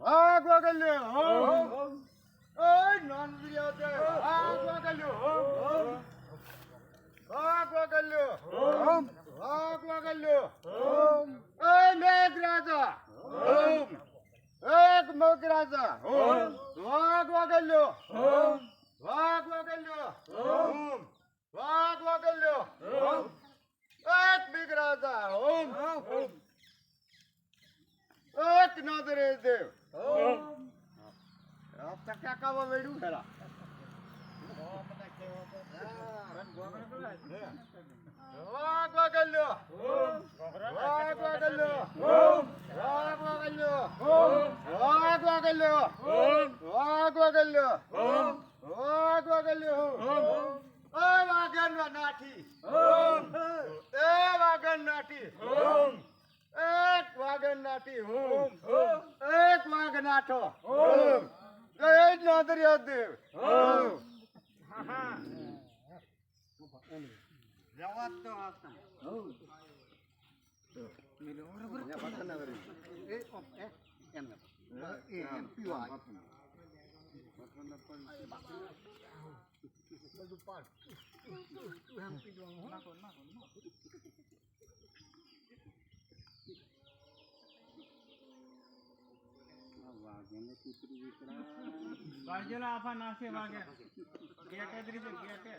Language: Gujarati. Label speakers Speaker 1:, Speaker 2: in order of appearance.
Speaker 1: વાઘ વાગલ્યો ઓમ ઓય નોંધ્યો તે વાઘ વાગલ્યો વાઘ વાગલ્યો વાઘ વાગલ્યો ઓય મેઘરાજા એક મેઘરાજા વાઘ વાગલ્યો વાઘ વાગલ્યો વાઘ વાગલ્યો એક મેઘરાજા એક નજરે દેવ ટકા કાવા વેડું ખરા વાઘ વાગલ્યો વાઘ વાગલ્યો વાઘ વાગલ્યો વાઘ વાગલ્યો વાઘ વાગલ્યો વાઘ વાગલ્યો એ વાગન નાઠી. એ વાગન નાઠી. એક વાગન હોમ એક નાઠો જય નાદરિયા દેવ. જવાબ તો આપતા
Speaker 2: બાજુલા આફા નાખે વાગે ગેટે ત્રીજે ગેટે